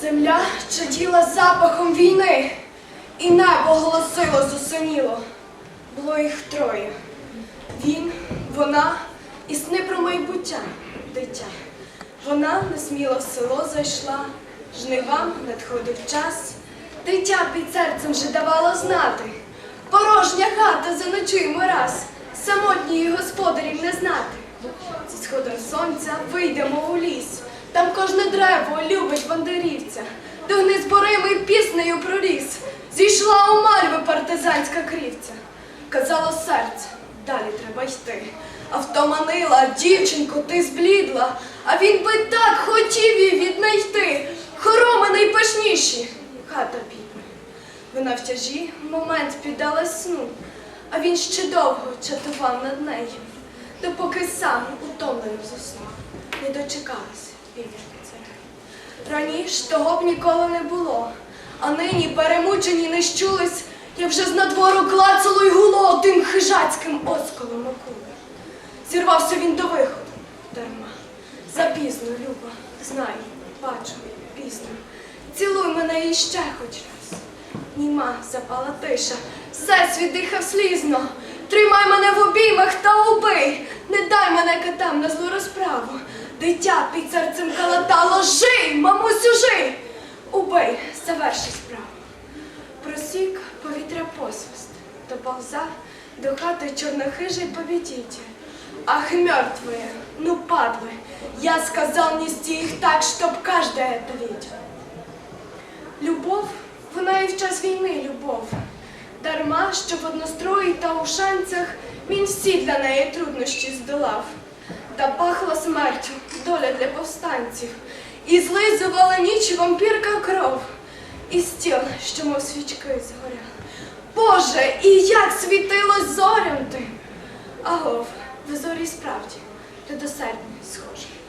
Земля чаділа запахом війни, і небо голосило зусиніло. Було їх троє. Він, вона і сни про майбуття, дитя. Вона несміло в село зайшла, жнивам надходив час. Дитя під серцем вже давало знати. Порожня хата заночуємо раз, самотньої господарів не знати. Зі сходом сонця вийдемо у ліс, там кожне дерево любить вандерівця, до зборимий піснею проріс, зійшла у мальви партизанська крівця. Казало серце, далі треба йти. А втоманила, дівчинко, ти зблідла, а він би так хотів її віднайти. Хороми найпишніші, хата бідна. Вона в тяжі момент піддалась сну, а він ще довго чатував над нею, допоки сам утомлено заснув, не дочекалась вільного царя. Раніш того б ніколи не було, а нині перемучені не щулись, як вже з надвору клацало й гуло тим хижацьким осколом окули. Зірвався він до виходу, дарма. Запізно, Люба, знаю, бачу, пізно. Цілуй мене іще хоч раз. Німа запала тиша, всесвіт дихав слізно. Тримай мене в обіймах та убий, не дай мене катам на злу розправу Дитя під серцем калатало, жий, мамусю, жий. Убий, заверши справу. Просік повітря посвист, дополза до хати чорнохижий победитель. Ах, мертвые, ну падлы, я сказал нести их так, чтоб каждая это видел. Любов, вона і в час війни любов. Дарма, що в однострої та у шанцях він всі для неї труднощі здолав. Та пахла смертю доля для повстанців, і злизувала ніч вампірка кров, і стіл, що мов свічки згоряли. Боже, і як світилось зорям ти, Агов, в зорі справді, ти до сердня схожа.